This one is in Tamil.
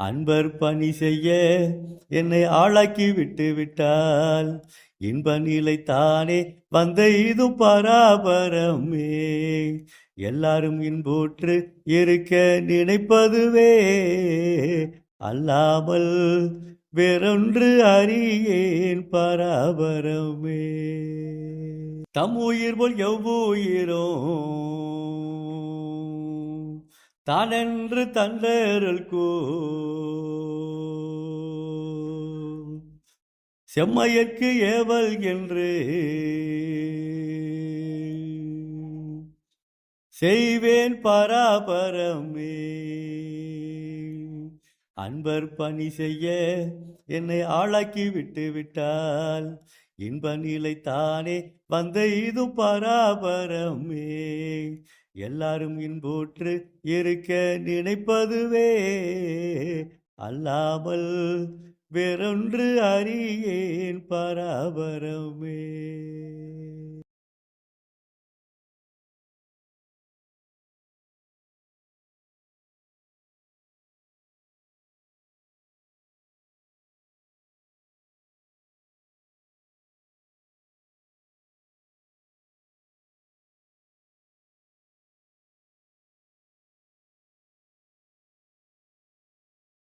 அன்பர் பணி செய்ய என்னை ஆளாக்கி விட்டு விட்டால். இன்ப நிலை தானே வந்த இது பராபரமே. எல்லாரும் இன்புற்று இருக்க நினைப்பதுவே அல்லாமல் வேறொன்று அறியேன் பராபரமே. தம் உயிர் போல் எவ்வுயிரும் தானென்று தந்தருள் கூ. செம்மையற்கு ஏவல் என்று. செய்வேன் பராபரமே. அன்பர் பணி செய்ய என்னை ஆளாக்கி விட்டு விட்டால் இன்ப நிலை தானே வந்த இது பராபரமே. எல்லாரும் இன்புற்று இருக்க நினைப்பதுவே அல்லாமல் வேறொன்று அறியேன் பராபரமே.